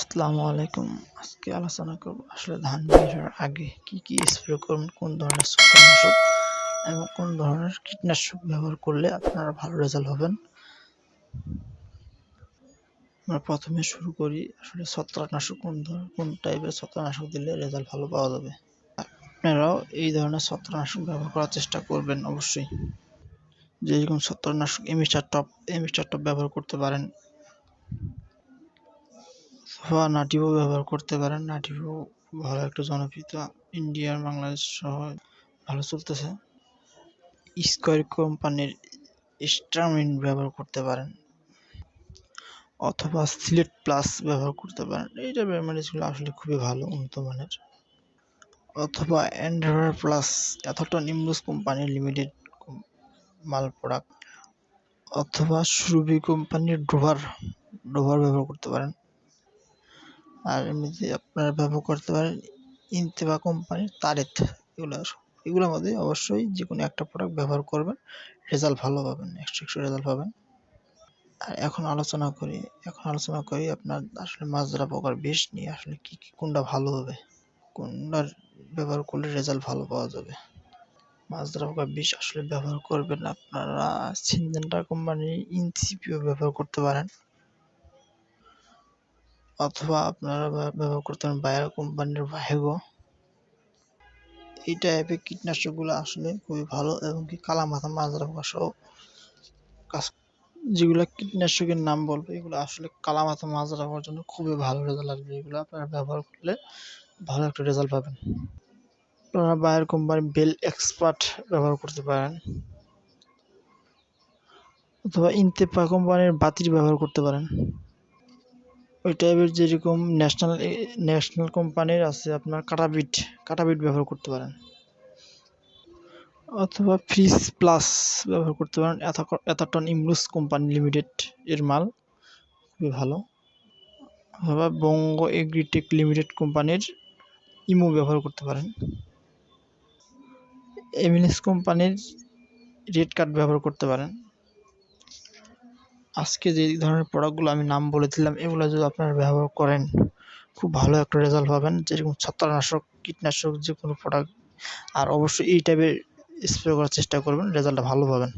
আসসালামু আলাইকুম। আজকে আলোচনা করব আসলে ধান বের আগে কি কি স্প্রে করুন কোন ধরনের ছত্রাকনাশক এবং কোন ধরনের কীটনাশক ব্যবহার করলে আপনারা ভালো রেজাল্ট হবেন। আমরা প্রথমে শুরু করি আসলে ছত্রাকনাশক, কোন ধরনের কোন টাইপের ছত্রাকনাশক দিলে রেজাল্ট ভালো পাওয়া যাবে। আপনারাও এই ধরনের ছত্রাকনাশক ব্যবহার করার চেষ্টা করবেন অবশ্যই। যেরকম ছত্রাকনাশক এমিস্টার টপ এমিস্টার টপ ব্যবহার করতে পারেন অথবা নাটিভো ব্যবহার করতে পারেন। নাটিভো ভালো একটা জনপ্রিয় ইন্ডিয়ার, বাংলাদেশ সহ ভালো চলতেছে। স্কোয়ার কোম্পানির স্টারমিন ব্যবহার করতে পারেন। অথবা সিলেট প্লাস ব্যবহার করতে পারেন। এই টাইপের রেমেডিসগুলো আসলে খুবই ভালো, উন্নত মানের। অথবা অ্যান্ড্রয়েড প্লাস এতটা নিম্বুস কোম্পানির লিমিটেড মাল প্রোডাক্ট। অথবা সুরভি কোম্পানির ডোভার ডোভার ব্যবহার করতে পারেন। আর এমনিতে আপনারা ব্যবহার করতে পারেন ইনতেবা কোম্পানির তারেত এগুলো এগুলোর। মধ্যে অবশ্যই যে কোনো একটা প্রোডাক্ট ব্যবহার করবেন রেজাল্ট ভালো পাবেন একশো একশো রেজাল্ট পাবেন। আর এখন আলোচনা করি, এখন আলোচনা করি আপনার আসলে মাছ ধরা পোকার বিষ নিয়ে, আসলে কী কী, কোনটা ভালো হবে? কোনটার ব্যবহার করলে রেজাল্ট ভালো পাওয়া যাবে? মাছ ধরা পোকার বিষ আসলে ব্যবহার করবেন আপনারা সিনজেন্টা কোম্পানির ইনসিপিও ব্যবহার করতে পারেন। অথবা আপনারা ব্যবহার করতে পারেন বায়ার কোম্পানির ভাহেগো এই টাইপের কীটনাশকগুলো আসলে খুবই ভালো এবং কি কালামাথা মাজরা পোকা সহ কাজ, যেগুলো কীটনাশকের নাম বলব, এগুলো আসলে কালামাথা মাজরা পোকার জন্য খুবই ভালো রেজাল্ট আসবে। এগুলো আপনারা ব্যবহার করলে ভালো একটা রেজাল্ট পাবেন। আপনারা বায়ার কোম্পানির বেল এক্সপার্ট ব্যবহার করতে পারেন। অথবা ইনতেপা কোম্পানির বাতির ব্যবহার করতে পারেন। ওই টাইপের যেরকম ন্যাশনাল ন্যাশনাল কোম্পানির আছে আপনার কাটাবিট কাটাবিট ব্যবহার করতে পারেন। অথবা ফ্রিজ প্লাস ব্যবহার করতে পারেন। এতটন ইমলুস কোম্পানি লিমিটেড এর মাল, খুবই ভালো। অথবা বঙ্গ এগ্রিটেক লিমিটেড কোম্পানির ইমো ব্যবহার করতে পারেন। এমিনেস কোম্পানির রেড কার্ড ব্যবহার করতে পারেন। আজকে যে ধরনের প্রোডাক্টগুলো আমি নাম বলে দিলাম, এগুলো যদি আপনারা ব্যবহার করেন, খুব ভালো একটা রেজাল্ট পাবেন। যেরকম ছত্রাকনাশক, কীটনাশক যে কোনো প্রোডাক্ট আর অবশ্যই এই টাইপের স্প্রে করার চেষ্টা করবেন রেজাল্টটা ভালো পাবেন।